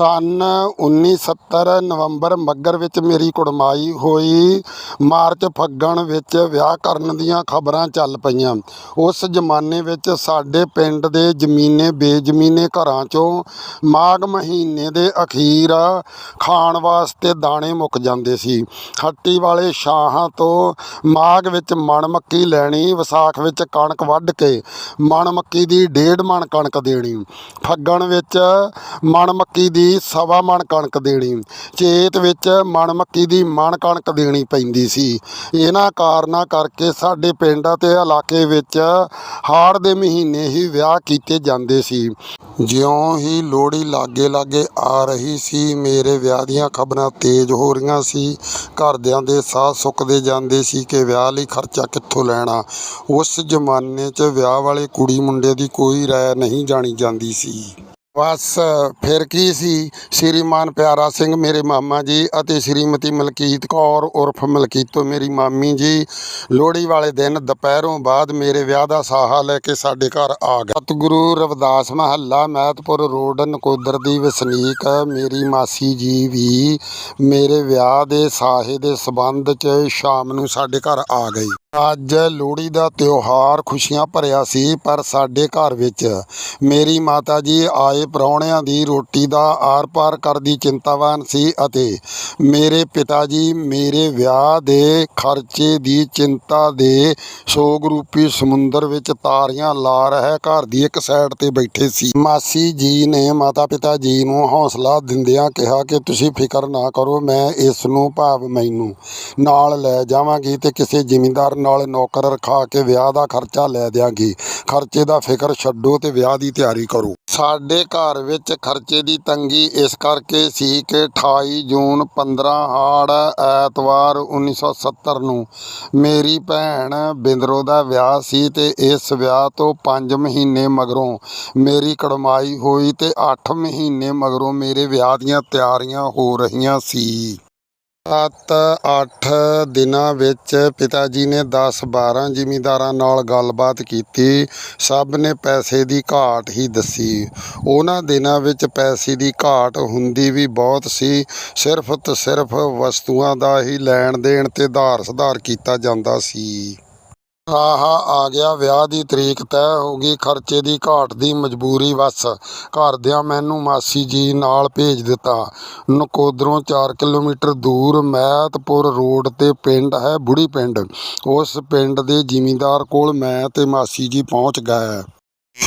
ਸੰਨ। 1970 ਨਵੰਬਰ ਮੱਗਰ ਵਿੱਚ ਮੇਰੀ ਕੁੜਮਾਈ ਹੋਈ। ਮਾਰਚ ਫੱਗਣ ਵਿੱਚ ਵਿਆਹ ਕਰਨ ਦੀਆਂ ਖਬਰਾਂ ਚੱਲ ਪਈਆਂ। ਉਸ ਜ਼ਮਾਨੇ ਵਿੱਚ ਸਾਡੇ ਪਿੰਡ ਦੇ ਜ਼ਮੀਨੇ ਬੇਜ਼ਮੀਨੇ ਘਰਾਂ 'ਚੋਂ ਮਾਘ ਮਹੀਨੇ ਦੇ ਅਖੀਰ ਖਾਣ ਵਾਸਤੇ ਦਾਣੇ ਮੁੱਕ ਜਾਂਦੇ ਸੀ। ਹੱਟੀ ਵਾਲੇ ਸ਼ਾਹਾਂ ਤੋਂ ਮਾਘ ਵਿੱਚ ਮਣ ਮੱਕੀ ਲੈਣੀ, ਵਿਸਾਖ ਵਿੱਚ ਕਣਕ ਵੱਢ ਕੇ ਮਣ ਮੱਕੀ ਦੀ ਡੇਢ ਮਣ ਕਣਕ ਦੇਣੀ। ਫੱਗਣ ਵਿੱਚ ਮਣ ਮੱਕੀ ਦੀ ਸਵਾ ਮਣ ਕਣਕ ਦੇਣੀ। ਚੇਤ ਵਿੱਚ ਮਣ ਮੱਕੀ ਦੀ ਮਣ ਕਣਕ ਦੇਣੀ ਪੈਂਦੀ ਸੀ। ਇਹਨਾਂ ਕਾਰਨਾਂ ਕਰਕੇ ਸਾਡੇ ਪਿੰਡ ਅਤੇ ਇਲਾਕੇ ਵਿੱਚ ਹਾੜ ਦੇ ਮਹੀਨੇ ਹੀ ਵਿਆਹ ਕੀਤੇ ਜਾਂਦੇ ਸੀ। ਜਿਉਂ ਹੀ ਲੋਹੜੀ ਲਾਗੇ ਲਾਗੇ ਆ ਰਹੀ ਸੀ, ਮੇਰੇ ਵਿਆਹ ਦੀਆਂ ਖਬਰਾਂ ਤੇਜ਼ ਹੋ ਰਹੀਆਂ ਸੀ। ਘਰਦਿਆਂ ਦੇ ਸਾਹ ਸੁੱਕਦੇ ਜਾਂਦੇ ਸੀ ਕਿ ਵਿਆਹ ਲਈ ਖਰਚਾ ਕਿੱਥੋਂ ਲੈਣਾ। ਉਸ ਜ਼ਮਾਨੇ 'ਚ ਵਿਆਹ ਵਾਲੇ ਕੁੜੀ ਮੁੰਡੇ ਦੀ ਕੋਈ ਰਾਇ ਨਹੀਂ ਜਾਣੀ ਜਾਂਦੀ ਸੀ। ਬਸ, ਫਿਰ ਕੀ ਸੀ? ਸ਼੍ਰੀਮਾਨ ਪਿਆਰਾ ਸਿੰਘ ਮੇਰੇ ਮਾਮਾ ਜੀ ਅਤੇ ਸ਼੍ਰੀਮਤੀ ਮਲਕੀਤ ਕੌਰ ਉਰਫ ਮਲਕੀਤੋ ਮੇਰੀ ਮਾਮੀ ਜੀ, ਲੋਹੜੀ ਵਾਲੇ ਦਿਨ ਦੁਪਹਿਰੋਂ ਬਾਅਦ ਮੇਰੇ ਵਿਆਹ ਦਾ ਸਾਹਾ ਲੈ ਕੇ ਸਾਡੇ ਘਰ ਆ ਗਏ। ਸਤਿਗੁਰੂ ਰਵਿਦਾਸ ਮਹੱਲਾ, ਮਹਿਤਪੁਰ ਰੋਡ, ਨਕੋਦਰ ਦੀ ਵਸਨੀਕ ਮੇਰੀ ਮਾਸੀ ਜੀ ਵੀ ਮੇਰੇ ਵਿਆਹ ਦੇ ਸਾਹੇ ਦੇ ਸਬੰਧ 'ਚ ਸ਼ਾਮ ਨੂੰ ਸਾਡੇ ਘਰ ਆ ਗਈ। ਅੱਜ ਲੋਹੜੀ ਦਾ ਤਿਉਹਾਰ ਖੁਸ਼ੀਆਂ ਭਰਿਆ ਸੀ, ਪਰ ਸਾਡੇ ਘਰ ਵਿੱਚ ਮੇਰੀ ਮਾਤਾ ਜੀ ਆਏ ਪ੍ਰਾਹੁਣਿਆਂ ਦੀ ਰੋਟੀ ਦਾ ਆਰ-ਪਾਰ ਕਰਦੀ ਚਿੰਤਾਵਾਨ ਸੀ ਅਤੇ ਮੇਰੇ ਪਿਤਾ ਜੀ ਮੇਰੇ ਵਿਆਹ ਦੇ ਖਰਚੇ ਦੀ ਚਿੰਤਾ ਦੇ ਸੋਗ ਰੂਪੀ ਸਮੁੰਦਰ ਵਿੱਚ ਤਾਰੀਆਂ ਲਾ ਰਹਿ ਘਰ ਦੀ ਇੱਕ ਸਾਈਡ ਤੇ ਬੈਠੇ ਸੀ। ਮਾਸੀ ਜੀ ਨੇ ਮਾਤਾ ਪਿਤਾ ਜੀ ਨੂੰ ਹੌਸਲਾ ਦਿੰਦਿਆਂ ਕਿਹਾ ਕਿ ਤੁਸੀਂ ਫਿਕਰ ਨਾ ਕਰੋ, ਮੈਂ ਇਸ ਨੂੰ ਭਾਵ ਮੈਨੂੰ ਨਾਲ ਲੈ ਜਾਵਾਂਗੀ ਤੇ ਕਿਸੇ ਜ਼ਿਮੀਂਦਾਰ ਨਾਲ ਨੌਕਰ ਰਖਾ ਕੇ ਵਿਆਹ ਦਾ ਖਰਚਾ ਲੈ ਦਿਆਂਗੀ। ਖਰਚੇ ਦਾ ਫਿਕਰ ਛੱਡੋ ਤੇ ਵਿਆਹ ਦੀ ਤਿਆਰੀ ਕਰੋ। ਸਾਡੇ ਘਰ ਵਿੱਚ ਖਰਚੇ ਦੀ ਤੰਗੀ ਇਸ ਕਰਕੇ ਸੀ ਕਿ 28 ਜੂਨ 15 ਹਾੜ ਐਤਵਾਰ 1970 ਨੂੰ ਮੇਰੀ ਭੈਣ ਬਿੰਦਰੋ ਦਾ ਵਿਆਹ ਸੀ ਤੇ ਇਸ ਵਿਆਹ ਤੋਂ 5 ਮਹੀਨੇ ਮਗਰੋਂ ਮੇਰੀ ਕੜਮਾਈ ਹੋਈ ਤੇ 8 ਮਹੀਨੇ ਮਗਰੋਂ ਮੇਰੇ ਵਿਆਹ ਦੀਆਂ ਤਿਆਰੀਆਂ ਹੋ ਰਹੀਆਂ ਸੀ। ਸੱਤ, ਅੱਠ ਦਿਨਾਂ ਵਿੱਚ ਪਿਤਾ ਜੀ ਨੇ 10 12 ਜ਼ਿਮੀਂਦਾਰਾਂ ਨਾਲ ਗੱਲਬਾਤ ਕੀਤੀ। ਸਭ ਨੇ ਪੈਸੇ ਦੀ ਘਾਟ ਹੀ ਦੱਸੀ। ਉਹਨਾਂ ਦਿਨਾਂ ਵਿੱਚ ਪੈਸੇ ਦੀ ਘਾਟ ਹੁੰਦੀ ਵੀ ਬਹੁਤ ਸੀ। ਸਿਰਫ ਤੇ ਸਿਰਫ ਵਸਤੂਆਂ ਦਾ ਹੀ ਲੈਣ ਦੇਣ ਤੇ ਆਧਾਰ ਸੁਧਾਰ ਕੀਤਾ ਜਾਂਦਾ ਸੀ। ਆਹ ਆ ਗਿਆ, ਵਿਆਹ ਦੀ ਤਰੀਕ ਤੈਅ ਹੋ ਗਈ, ਖਰਚੇ ਦੀ ਘਾਟ ਦੀ ਮਜਬੂਰੀ ਵਸ। ਘਰਦਿਆਂ ਮੈਨੂੰ ਮਾਸੀ ਜੀ ਨਾਲ ਭੇਜ ਦਿੱਤਾ। ਨਕੋਦਰੋਂ 4 ਕਿਲੋਮੀਟਰ ਦੂਰ ਮਹਿਤਪੁਰ ਰੋਡ ਤੇ ਪਿੰਡ ਹੈ ਬੁੜੀ ਪਿੰਡ। ਉਸ ਪਿੰਡ ਦੇ ਜ਼ਿਮੀਂਦਾਰ ਕੋਲ ਮੈਂ ਤੇ ਮਾਸੀ ਜੀ ਪਹੁੰਚ ਗਏ।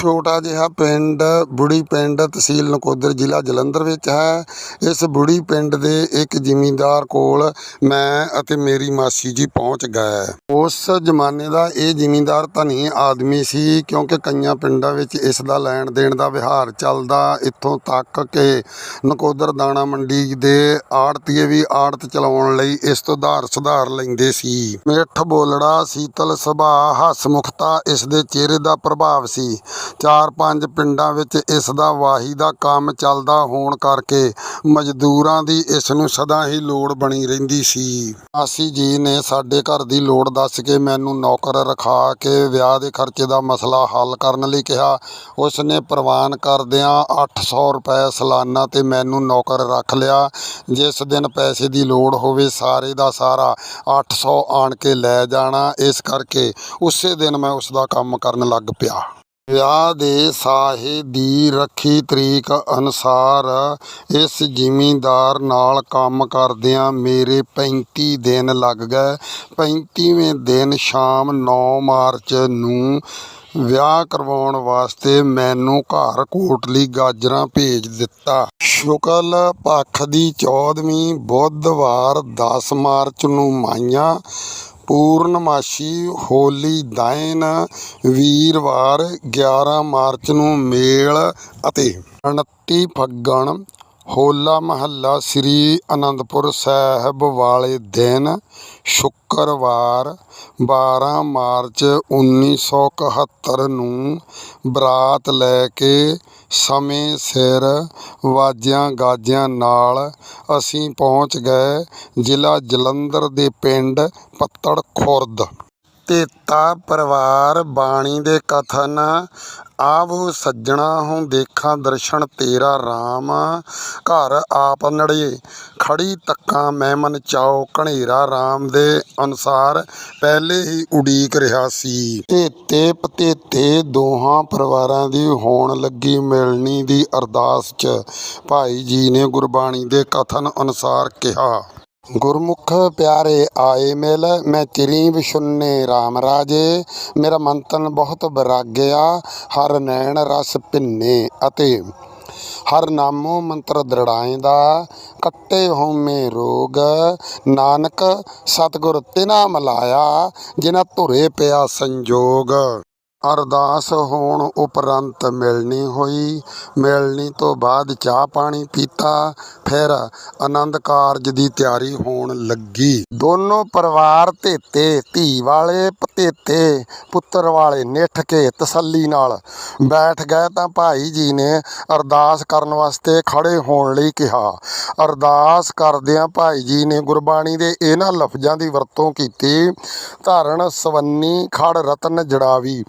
ਛੋਟਾ ਜਿਹਾ ਪਿੰਡ, ਬੁੜੀ ਪਿੰਡ ਤਹਿਸੀਲ ਨਕੋਦਰ ਜ਼ਿਲ੍ਹਾ ਜਲੰਧਰ ਵਿੱਚ ਹੈ। ਇਸ ਬੁੜੀ ਪਿੰਡ ਦੇ ਇੱਕ ਜ਼ਿਮੀਂਦਾਰ ਕੋਲ ਮੈਂ ਅਤੇ ਮੇਰੀ ਮਾਸੀ ਜੀ ਪਹੁੰਚ ਗਏ। ਉਸ ਜ਼ਮਾਨੇ ਦਾ ਇਹ ਜ਼ਿਮੀਂਦਾਰ ਧਨੀ ਆਦਮੀ ਸੀ ਕਿਉਂਕਿ ਕਈਆਂ ਪਿੰਡਾਂ ਵਿੱਚ ਇਸ ਦਾ ਲੈਣ ਦੇਣ ਦਾ ਵਿਹਾਰ ਚੱਲਦਾ ਇੱਥੋਂ ਤੱਕ ਕਿ ਨਕੋਦਰ ਦਾਣਾ ਮੰਡੀ ਦੇ ਆੜਤੀਏ ਵੀ ਆੜਤ ਚਲਾਉਣ ਲਈ ਇਸ ਤੋਂ ਧਾਰ ਸੁਧਾਰ ਲੈਂਦੇ ਸੀ। ਮਿੱਠ ਬੋਲੜਾ, ਸੀਤਲ ਸੁਭਾਅ, ਹਸਮੁਖਤਾ ਇਸ ਦੇ ਚਿਹਰੇ ਦਾ ਪ੍ਰਭਾਵ ਸੀ। ਚਾਰ ਪੰਜ ਪਿੰਡਾਂ ਵਿੱਚ ਇਸ ਦਾ ਵਾਹੀ ਦਾ ਕੰਮ ਚੱਲਦਾ ਹੋਣ ਕਰਕੇ ਮਜ਼ਦੂਰਾਂ ਦੀ ਇਸ ਨੂੰ ਸਦਾ ਹੀ ਲੋੜ ਬਣੀ ਰਹਿੰਦੀ ਸੀ। ਮਾਸੀ ਜੀ ਨੇ ਸਾਡੇ ਘਰ ਦੀ ਲੋੜ ਦੱਸ ਕੇ ਮੈਨੂੰ ਨੌਕਰ ਰਖਾ ਕੇ ਵਿਆਹ ਦੇ ਖਰਚੇ ਦਾ ਮਸਲਾ ਹੱਲ ਕਰਨ ਲਈ ਕਿਹਾ। ਉਸ ਨੇ ਪ੍ਰਵਾਨ ਕਰਦਿਆਂ 800 ਰੁਪਏ ਸਾਲਾਨਾ ਤੇ ਮੈਨੂੰ ਨੌਕਰ ਰੱਖ ਲਿਆ। ਜਿਸ ਦਿਨ ਪੈਸੇ ਦੀ ਲੋੜ ਹੋਵੇ ਸਾਰੇ ਦਾ ਸਾਰਾ 800 ਆਣ ਕੇ ਲੈ ਜਾਣਾ। ਇਸ ਕਰਕੇ ਉਸੇ ਦਿਨ ਮੈਂ ਉਸ ਦਾ ਕੰਮ ਕਰਨ ਲੱਗ ਪਿਆ। ਵਿਆਹ ਦੇ ਸਾਹੇ ਦੀ ਰੱਖੀ ਤਰੀਕ ਅਨੁਸਾਰ ਇਸ ਜ਼ਿਮੀਂਦਾਰ ਨਾਲ ਕੰਮ ਕਰਦਿਆਂ ਮੇਰੇ 35 ਦਿਨ ਲੱਗ ਗਏ। 35ਵੇਂ ਦਿਨ ਸ਼ਾਮ ਨੌ ਮਾਰਚ ਨੂੰ ਵਿਆਹ ਕਰਵਾਉਣ ਵਾਸਤੇ ਮੈਨੂੰ ਘਰ ਕੋਟਲੀ ਗਾਜਰਾਂ ਭੇਜ ਦਿੱਤਾ। ਸ਼ੁਕਲ ਪੱਖ ਦੀ 14ਵੀਂ ਬੁੱਧਵਾਰ 10 ਮਾਰਚ ਨੂੰ ਮਾਈਆਂ ਪੂਰਨਮਾਸ਼ੀ ਹੋਲੀ ਦਾਇਨ ਵੀਰਵਾਰ 11 ਮਾਰਚ ਨੂੰ ਮੇਲ ਅਤੇ 29 ਫੱਗਣ ਹੋਲਾ ਮਹੱਲਾ ਸ੍ਰੀ ਅਨੰਦਪੁਰ ਸਾਹਿਬ ਵਾਲੇ ਦਿਨ ਸ਼ੁੱਕਰਵਾਰ 12 ਮਾਰਚ 1971 ਨੂੰ ਬਰਾਤ ਲੈ ਕੇ ਸਮੇਂ ਸਿਰ ਵਾਜਿਆਂ ਗਾਜਿਆਂ ਨਾਲ ਅਸੀਂ ਪਹੁੰਚ ਗਏ ਜ਼ਿਲ੍ਹਾ ਜਲੰਧਰ ਦੇ ਪਿੰਡ ਪੱਤੜ ਖੁਰਦ ਤੇਤਾ ਪਰਿਵਾਰ ਬਾਣੀ ਦੇ ਕਥਨ ਆਵੋ ਸੱਜਣਾ ਹੂੰ ਦੇਖਾਂ ਦਰਸ਼ਨ ਤੇਰਾ ਰਾਮ। ਘਰ ਆਪ ਨੜੇ ਖੜੀ ਤੱਕਾਂ ਮੈਂ ਮਨ ਚਾਓ ਘਨੇਰਾ ਰਾਮ ਦੇ ਅਨੁਸਾਰ, ਪਹਿਲੇ ਹੀ ਉਡੀਕ ਰਿਹਾ ਸੀ। ਤੇਤੇ ਪਤੇਤੇ ਦੋਹਾਂ ਪਰਿਵਾਰਾਂ ਦੀ ਹੋਣ ਲੱਗੀ ਮਿਲਣੀ ਦੀ ਅਰਦਾਸ 'ਚ, ਭਾਈ ਜੀ ਨੇ ਗੁਰਬਾਣੀ ਦੇ ਕਥਨ ਅਨੁਸਾਰ ਕਿਹਾ। ਗੁਰਮੁਖ ਪਿਆਰੇ ਆਏ ਮਿਲ, ਮੈਂ ਚਿਰੀ ਵਿਸ਼ੁੰਨੇ RAM ਰਾਜੇ। ਮੇਰਾ ਮੰਤਨ ਬਹੁਤ ਬਰਾਗਿਆ ਹਰ ਨੈਣ ਰਸ ਭਿੰਨੇ ਅਤੇ ਹਰ ਨਾਮੋ ਮੰਤਰ ਦਾ ਕੱਟੇ ਹੋਮੇ ਰੋਗ, ਨਾਨਕ ਸਤਿਗੁਰ ਤਿਨਾ ਮਲਾਇਆ ਜਿਨਾ ਧੁਰੇ ਪਿਆ ਸੰਜੋਗ। ਅਰਦਾਸ ਹੋਣ ਉਪਰੰਤ ਮਿਲਣੀ ਹੋਈ। ਮਿਲਣੀ ਤੋਂ ਬਾਅਦ ਚਾਹ ਪਾਣੀ ਪੀਤਾ। ਫਿਰ ਆਨੰਦ ਕਾਰਜ ਦੀ ਤਿਆਰੀ ਹੋਣ ਲੱਗੀ। ਦੋਨੋਂ ਪਰਿਵਾਰ ਧੇਤੇ, ਧੀ ਵਾਲੇ ਭਤੇਤੇ ਪੁੱਤਰ ਵਾਲੇ ਨਿੱਠ ਕੇ ਤਸੱਲੀ ਨਾਲ ਬੈਠ ਗਏ ਤਾਂ ਭਾਈ ਜੀ ਨੇ ਅਰਦਾਸ ਕਰਨ ਵਾਸਤੇ ਖੜੇ ਹੋਣ ਲਈ ਕਿਹਾ। ਅਰਦਾਸ ਕਰਦਿਆਂ ਭਾਈ ਜੀ ਨੇ ਗੁਰਬਾਣੀ ਦੇ ਇਹਨਾਂ ਲਫ਼ਜ਼ਾਂ ਦੀ ਵਰਤੋਂ ਕੀਤੀ। ਧਾਰਨ ਸਵੰਨੀ ਖੜ ਰਤਨ ਜੜਾਵੀ।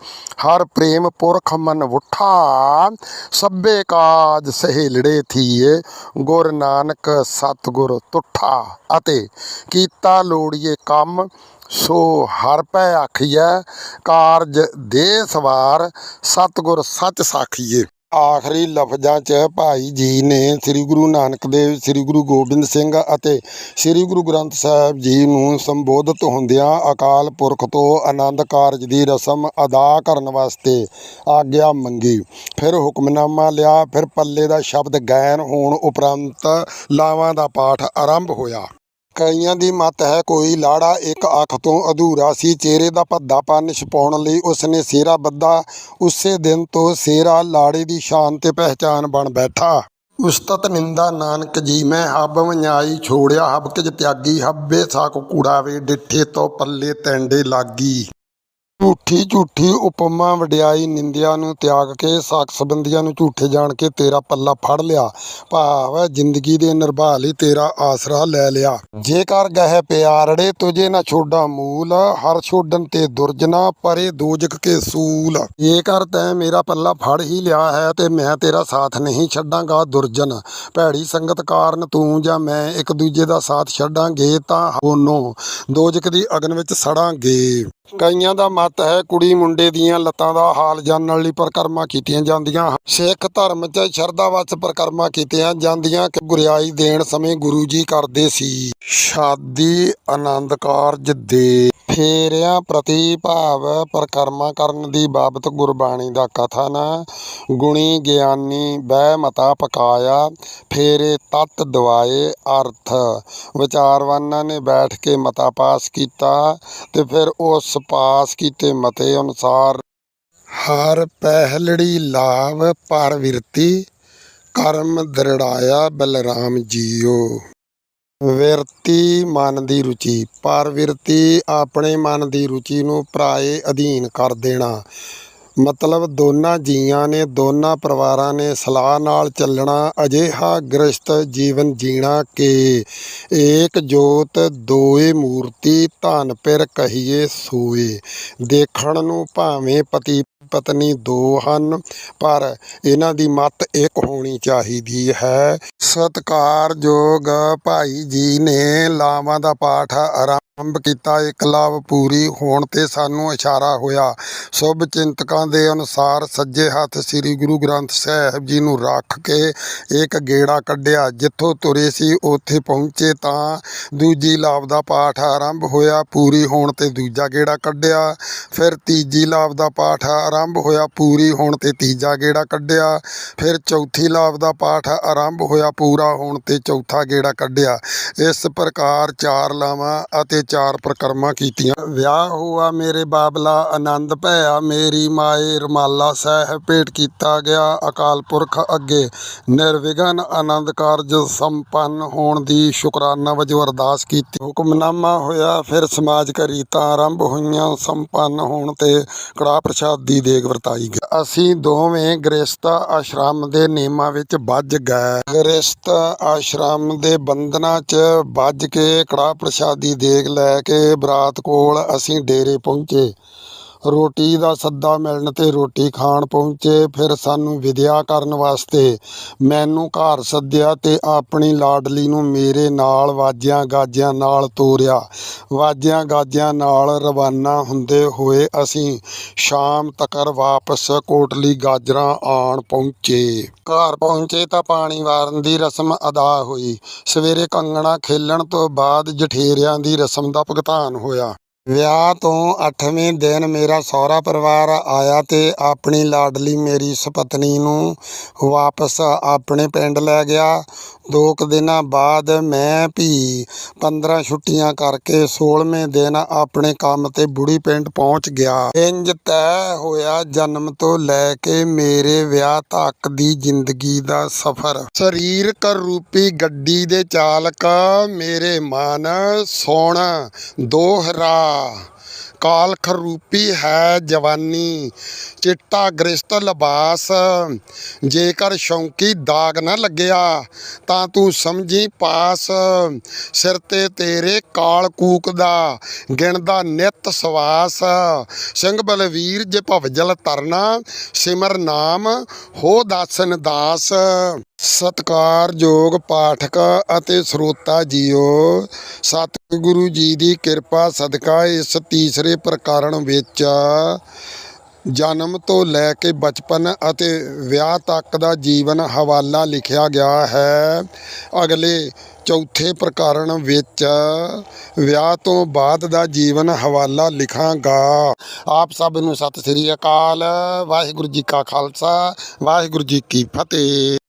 ਹਰ ਪ੍ਰੇਮ ਪੁਰਖ ਮਨ ਉਠਾ, ਸਭੇ ਕਾਜ ਸਹੇਲੜੇ ਥੀਏ, ਗੁਰ ਨਾਨਕ ਸਤਿਗੁਰ ਤੁਠਾ। ਅਤੇ ਕੀਤਾ ਲੋੜੀਏ ਕੰਮ, ਸੋ ਹਰ ਪੈ ਆਖੀਐ, ਕਾਰਜ ਦੇ ਸਵਾਰ ਸਤਿਗੁਰ ਸੱਚ ਸਾਖੀਏ। ਆਖਰੀ ਲਫ਼ਜ਼ਾਂ 'ਚ ਭਾਈ ਜੀ ਨੇ ਸ੍ਰੀ ਗੁਰੂ ਨਾਨਕ ਦੇਵ, ਸ੍ਰੀ ਗੁਰੂ ਗੋਬਿੰਦ ਸਿੰਘ ਅਤੇ ਸ੍ਰੀ ਗੁਰੂ ਗ੍ਰੰਥ ਸਾਹਿਬ ਜੀ ਨੂੰ ਸੰਬੋਧਿਤ ਹੁੰਦਿਆਂ ਅਕਾਲ ਪੁਰਖ ਤੋਂ ਆਨੰਦ ਕਾਰਜ ਦੀ ਰਸਮ ਅਦਾ ਕਰਨ ਵਾਸਤੇ ਆਗਿਆ ਮੰਗੀ। ਫਿਰ ਹੁਕਮਨਾਮਾ ਲਿਆ, ਫਿਰ ਪੱਲੇ ਦਾ ਸ਼ਬਦ ਗਾਇਨ ਹੋਣ ਉਪਰੰਤ ਲਾਵਾਂ ਦਾ ਪਾਠ ਆਰੰਭ ਹੋਇਆ। ਕਈਆਂ ਦੀ ਮਤ ਹੈ ਕੋਈ ਲਾੜਾ ਇੱਕ ਅੱਖ ਤੋਂ ਅਧੂਰਾ ਸੀ। ਚਿਹਰੇ ਦਾ ਭੱਦਾਪਨ ਛਪਾਉਣ ਲਈ ਉਸਨੇ ਸਿਹਰਾ ਬੱਧਾ, ਉਸੇ ਦਿਨ ਤੋਂ ਸਿਹਰਾ ਲਾੜੇ ਦੀ ਸ਼ਾਨ ਤੇ ਪਹਿਚਾਨ ਬਣ ਬੈਠਾ। ਉਸਤਤ ਨਿੰਦਾ, ਨਾਨਕ ਜੀ, ਮੈਂ ਹੱਬ ਵੰਜਾਈ ਛੋੜਿਆ, ਹੱਬ ਕਿਜ ਤਿਆਗੀ, ਹੱਬੇ ਸਾਕ ਕੂੜਾਵੇ ਡਿੱਠੇ ਤੋਂ ਪੱਲੇ ਤੈਂਡੇ ਲਾਗੀ। ਝੂਠੀ ਝੂਠੀ ਉਪਮਾ ਵਡਿਆਈ ਨਿੰਦਿਆ ਨੂੰ ਤਿਆਗ ਕੇ ਸਾਕ ਸੰਬੰਧੀਆਂ ਨੂੰ ਝੂਠੇ ਜਾਣ ਕੇ ਤੇਰਾ ਪੱਲਾ ਫੜ ਲਿਆ। ਭਾਵ ਜ਼ਿੰਦਗੀ ਦੇ ਨਿਰਭਾ ਲਈ ਤੇਰਾ ਆਸਰਾ ਲੈ ਲਿਆ। ਜੇਕਰ ਗਹਿ ਪਿਆਰੜੇ ਤੁਝੇ ਨਾ ਛੋਡਾ ਮੂਲ, ਹਰ ਛੋਡਨ ਤੇ ਦੁਰਜਨਾ ਪਰੇ ਦੋਜਕ ਕੇ ਸੂਲ। ਜੇਕਰ ਤੈਂ ਮੇਰਾ ਪੱਲਾ ਫੜ ਹੀ ਲਿਆ ਹੈ ਤੇ ਮੈਂ ਤੇਰਾ ਸਾਥ ਨਹੀਂ ਛੱਡਾਂਗਾ ਦੁਰਜਨ। ਭੈੜੀ ਸੰਗਤ ਕਾਰਨ ਤੂੰ ਜਾਂ ਮੈਂ ਇੱਕ ਦੂਜੇ ਦਾ ਸਾਥ ਛੱਡਾਂਗੇ ਤਾਂ ਦੋਨੋਂ ਦੋਜਕ ਦੀ ਅਗਨ ਵਿੱਚ ਸੜਾਂਗੇ। ਕਈਆਂ ਦਾ ਮਤ ਹੈ ਕੁੜੀ ਮੁੰਡੇ ਦੀਆਂ ਲੱਤਾਂ ਦਾ ਹਾਲ ਜਾਣਨ ਲਈ ਪਰਕਰਮਾ ਕੀਤੀਆਂ ਜਾਂਦੀਆਂ ਹਨ। ਸਿੱਖ ਧਰਮ 'ਚ ਸ਼ਰਧਾ ਵਸ ਪਰਕਰਮਾ ਕੀਤੀਆਂ ਜਾਂਦੀਆਂ ਕਿ ਗੁਰਿਆਈ ਦੇਣ ਸਮੇਂ ਗੁਰੂ ਜੀ ਕਰਦੇ ਸੀ ਸ਼ਾਦੀ ਆਨੰਦ ਕਾਰਜ ਦੇ ਫੇਰਿਆਂ ਪ੍ਰਤੀ ਭਾਵ ਪਰਕਰਮਾ ਕਰਨ ਦੀ ਬਾਬਤ ਗੁਰਬਾਣੀ ਦਾ ਕਥਨ, ਗੁਣੀ ਗਿਆਨੀ ਬਹਿ ਮਤਾ ਪਕਾਇਆ, ਫੇਰੇ ਤਤ ਦਵਾਏ ਅਰਥ ਵਿਚਾਰਵਾਨਾਂ ਨੇ ਬੈਠ ਕੇ ਮਤਾ ਪਾਸ ਕੀਤਾ ਤੇ ਫਿਰ ਉਸ ਪਾਸ ਕੀਤੇ ਮਤੇ ਅਨੁਸਾਰ ਹਰ ਪਹਿਲੜੀ ਲਾਭ ਪਰ ਵਿਰਤੀ, ਕਰਮ ਦ੍ਰਿੜਾਇਆ ਬਲਰਾਮ ਜੀਓ। ਵਿਰਤੀ ਮਨ ਦੀ ਰੁਚੀ, ਪਰ ਵਿਰਤੀ ਆਪਣੇ ਮਨ ਦੀ ਰੁਚੀ ਨੂੰ ਪਰਾਏ ਅਧੀਨ ਕਰ ਦੇਣਾ। ਮਤਲਬ ਦੋਨਾਂ ਜੀਆਂ ਨੇ, ਦੋਨਾਂ ਪਰਿਵਾਰਾਂ ਨੇ ਸਲਾਹ ਨਾਲ ਚੱਲਣਾ, ਅਜਿਹਾ ਗ੍ਰਸਤ ਜੀਵਨ ਜੀਣਾ ਕਿ ਏਕ ਜੋਤ ਦੋਏ ਮੂਰਤੀ ਧਨ ਪਿਰ ਕਹੀਏ ਸੋਏ। ਦੇਖਣ ਨੂੰ ਭਾਵੇਂ ਪਤੀ ਪਤਨੀ ਦੋ ਹਨ, ਪਰ ਇਹਨਾਂ ਦੀ ਮਤ ਇੱਕ ਹੋਣੀ ਚਾਹੀਦੀ ਹੈ। ਸਤਿਕਾਰਯੋਗ ਭਾਈ ਜੀ ਨੇ ਲਾਵਾਂ ਦਾ ਪਾਠ ਆਰੰਭ ਕੀਤਾ। ਇੱਕ ਲਾਭ ਪੂਰੀ ਹੋਣ ਤੇ ਸਾਨੂੰ ਇਸ਼ਾਰਾ ਹੋਇਆ। ਸ਼ੁਭ ਚਿੰਤਕਾਂ ਦੇ ਅਨੁਸਾਰ ਸੱਜੇ ਹੱਥ ਸ੍ਰੀ ਗੁਰੂ ਗ੍ਰੰਥ ਸਾਹਿਬ ਜੀ ਨੂੰ ਰੱਖ ਕੇ ਇੱਕ ਗੇੜਾ ਕੱਢਿਆ। ਜਿੱਥੋਂ ਤੁਰੇ ਸੀ, ਉੱਥੇ ਪਹੁੰਚੇ ਤਾਂ ਦੂਜੀ ਲਾਭ ਦਾ ਪਾਠ ਆਰੰਭ ਹੋਇਆ। ਪੂਰੀ ਹੋਣ ਤੇ ਦੂਜਾ ਗੇੜਾ ਕੱਢਿਆ। ਫਿਰ ਤੀਜੀ ਲਾਭ ਦਾ ਪਾਠ ਆਰੰਭ ਆਰੰਭ ਹੋਇਆ, ਪੂਰੀ ਹੋਣ ਤੇ ਤੀਜਾ ਗੇੜਾ ਕੱਢਿਆ। ਫਿਰ ਚੌਥੀ ਲਾਭ ਦਾ ਪਾਠ ਆਰੰਭ ਹੋਇਆ, ਪੂਰਾ ਹੋਣ ਤੇ ਚੌਥਾ ਗੇੜਾ ਕੱਢਿਆ। ਇਸ ਪ੍ਰਕਾਰ ਚਾਰ ਲਾਵਾਂ ਅਤੇ ਚਾਰ ਪ੍ਰਕਰਮਾਂ ਕੀਤੀਆਂ। ਵਿਆਹ ਹੋਆ, ਮੇਰੇ ਬਾਬਲਾ ਆਨੰਦ ਭਇਆ, ਮੇਰੀ ਮਾਏ ਰਮਾਲਾ ਸਾਹਿਬ ਭੇਟ ਕੀਤਾ ਗਿਆ। ਅਕਾਲ ਪੁਰਖ ਅੱਗੇ ਨਿਰਵਿਘਨ ਆਨੰਦ ਕਾਰਜ ਸੰਪੰਨ ਹੋਣ ਦੀ ਸ਼ੁਕਰਾਨਾ ਵਜੋਂ ਅਰਦਾਸ ਕੀਤੀ। ਹੁਕਮਨਾਮਾ ਹੋਇਆ, ਫਿਰ ਸਮਾਜਿਕ ਰੀਤਾਂ ਆਰੰਭ ਹੋਈਆਂ, ਸੰਪੰਨ ਹੋਣ ਤੇ ਕੜਾਹ ਪ੍ਰਸ਼ਾਦੀ ਦੇ ਦੇਗ ਵਰਤਾਈ ਗਈ। ਅਸੀਂ ਦੋਵੇਂ ਗ੍ਰਸਤ ਆਸ਼ਰਮ ਦੇ ਨਿਯਮਾਂ ਵਿੱਚ ਵੱਜ ਗਏ। ਗ੍ਰਸਤ ਆਸ਼ਰਮ ਦੇ ਬੰਧਨਾਂ 'ਚ ਵੱਜ ਕੇ ਕੜਾਹ ਪ੍ਰਸ਼ਾਦੀ ਦੇਗ ਲੈ ਕੇ ਬਰਾਤ ਕੋਲ ਅਸੀਂ ਡੇਰੇ ਪਹੁੰਚੇ। ਰੋਟੀ ਦਾ ਸੱਦਾ ਮਿਲਣ ਤੇ ਰੋਟੀ ਖਾਣ ਪਹੁੰਚੇ, ਫਿਰ ਸਾਨੂੰ ਵਿਦਿਆ ਕਰਨ ਵਾਸਤੇ ਮੈਨੂੰ ਘਰ ਸੱਦਿਆ ਤੇ ਆਪਣੀ ਲਾਡਲੀ ਨੂੰ ਮੇਰੇ ਨਾਲ ਵਾਜਿਆਂ ਗਾਜਿਆਂ ਨਾਲ ਤੋਰਿਆ। ਵਾਜਿਆਂ ਗਾਜਿਆਂ ਨਾਲ ਰਵਾਨਾ ਹੁੰਦੇ ਹੋਏ ਅਸੀਂ ਸ਼ਾਮ ਤੱਕਰ ਵਾਪਸ ਕੋਟਲੀ ਗਾਜਰਾਂ ਆਣ ਪਹੁੰਚੇ। ਘਰ ਪਹੁੰਚੇ ਤਾਂ ਪਾਣੀ ਵਾਰਨ ਦੀ ਰਸਮ ਅਦਾ ਹੋਈ। ਸਵੇਰੇ ਕੰਗਣਾ ਖੇਲਣ ਤੋਂ ਬਾਅਦ ਜਠੇਰਿਆਂ ਦੀ ਰਸਮ ਦਾ ਭੁਗਤਾਨ ਹੋਇਆ। ਵਿਆਹ ਤੋਂ 8ਵੇਂ ਦਿਨ ਮੇਰਾ ਸਹੁਰਾ ਪਰਿਵਾਰ ਆਇਆ ਤੇ ਆਪਣੀ ਲਾਡਲੀ ਮੇਰੀ ਸੁਪਤਨੀ ਨੂੰ ਵਾਪਸ ਆਪਣੇ ਪਿੰਡ ਲੈ ਗਿਆ। ਦੋ ਕੁ ਦਿਨਾਂ ਬਾਅਦ ਮੈਂ ਵੀ 15 ਛੁੱਟੀਆਂ ਕਰਕੇ 16ਵੇਂ ਦਿਨ ਆਪਣੇ ਕੰਮ ਤੇ ਬੁੜੀ ਪਿੰਡ ਪਹੁੰਚ ਗਿਆ। ਇੰਜ ਤੈਅ ਹੋਇਆ ਜਨਮ ਤੋਂ ਲੈ ਕੇ ਮੇਰੇ ਵਿਆਹ ਤੱਕ ਦੀ ਜ਼ਿੰਦਗੀ ਦਾ ਸਫ਼ਰ। ਸਰੀਰਕ ਰੂਪੀ ਗੱਡੀ ਦੇ ਚਾਲਕ ਮੇਰੇ ਮਨ ਸੁਣ ਦੋਹਰਾ ਕਾਲਖ ਰੂਪੀ ਹੈ ਜਵਾਨੀ, ਚਿੱਟਾ ਗ੍ਰਿਸ਼ਤ ਲਿਬਾਸ। ਜੇਕਰ ਸ਼ੌਂਕੀ ਦਾਗ ਨਾ ਲੱਗਿਆ, ਤਾਂ ਤੂੰ ਸਮਝੀ ਪਾਸ। ਸਿਰ ਤੇ ਤੇਰੇ ਕਾਲ ਕੂਕ ਦਾ ਗਿਣਦਾ ਨਿਤ ਸਵਾਸ। ਸਿੰਘ ਬਲਵੀਰ ਜੇ ਭਵਜਲ ਤਰਨਾ ਸਿਮਰ ਨਾਮ, ਹੋ ਦਾਸਨ ਦਾਸ। ਸਤਿਕਾਰਯੋਗ ਪਾਠਕ ਅਤੇ ਸਰੋਤਾ ਜੀਓ, ਸਤਿਗੁਰੂ ਜੀ ਦੀ ਕਿਰਪਾ ਸਦਕਾ ਇਸ ਤੀਸਰੇ ਪ੍ਰਕਰਣ ਵਿੱਚ ਜਨਮ ਤੋਂ ਲੈ ਕੇ ਬਚਪਨ ਅਤੇ ਵਿਆਹ ਤੱਕ ਦਾ ਜੀਵਨ ਹਵਾਲਾ ਲਿਖਿਆ ਗਿਆ ਹੈ। ਅਗਲੇ ਚੌਥੇ ਪ੍ਰਕਰਣ ਵਿੱਚ ਵਿਆਹ ਤੋਂ ਬਾਅਦ ਦਾ ਜੀਵਨ ਹਵਾਲਾ ਲਿਖਾਂਗਾ। ਆਪ ਸਭ ਨੂੰ ਸਤਿ ਸ੍ਰੀ ਅਕਾਲ। ਵਾਹਿਗੁਰੂ ਜੀ ਕਾ ਖਾਲਸਾ। ਵਾਹਿਗੁਰੂ ਜੀ ਕੀ ਫਤਿਹ।